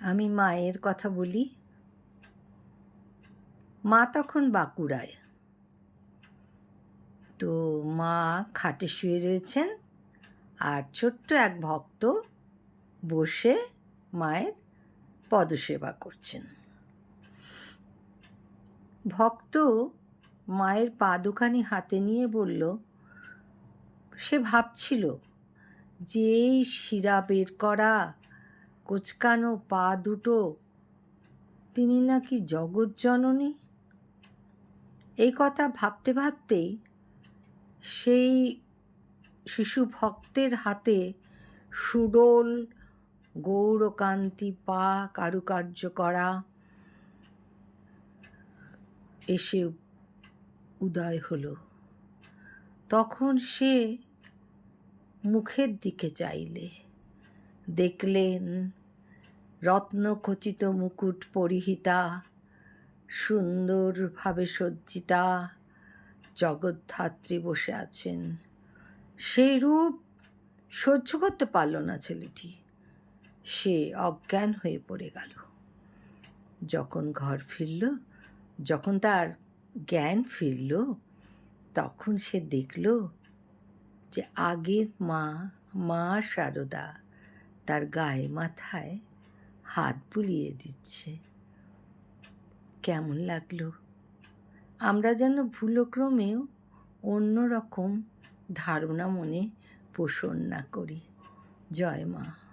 আমি মায়ের কথা বলি। মা তখন বাঁকুড়ায়। তো মা খাটে শুয়ে রয়েছেন আর ছোট্ট এক ভক্ত বসে মায়ের পদসেবা করছেন। ভক্ত মায়ের পা দুখানি হাতে নিয়ে বলল, সে ভাবছিল যে এই শিরা বের করা কোচকানো পা দুটো, তিনি নাকি জগৎজননী এই কথা ভাবতে ভাবতেই সেই শিশু ভক্তের হাতে সুডোল, গৌরকান্তি পা কারুকার্য করা এসে উদয় হলো। তখন সে মুখের দিকে চাইলে। দেখলেন রত্নখচিত মুকুট পরিহিতা, সুন্দরভাবে সজ্জিতা, জগদ্ধাত্রী বসে আছেন। সেই রূপ সহ্য করতে পারল না ছেলেটি। সে অজ্ঞান হয়ে পড়ে গেল। যখন ঘর ফিরল, যখন তার জ্ঞান ফিরল, তখন সে দেখল যে আগের মা মা সারদা তার গায়ে মাথায় হাত বুলিয়ে দিচ্ছে। কেমন লাগল? আমরা যেন ভুলক্রমেও অন্য রকম ধারণা মনে পোষণ না করি। জয় মা।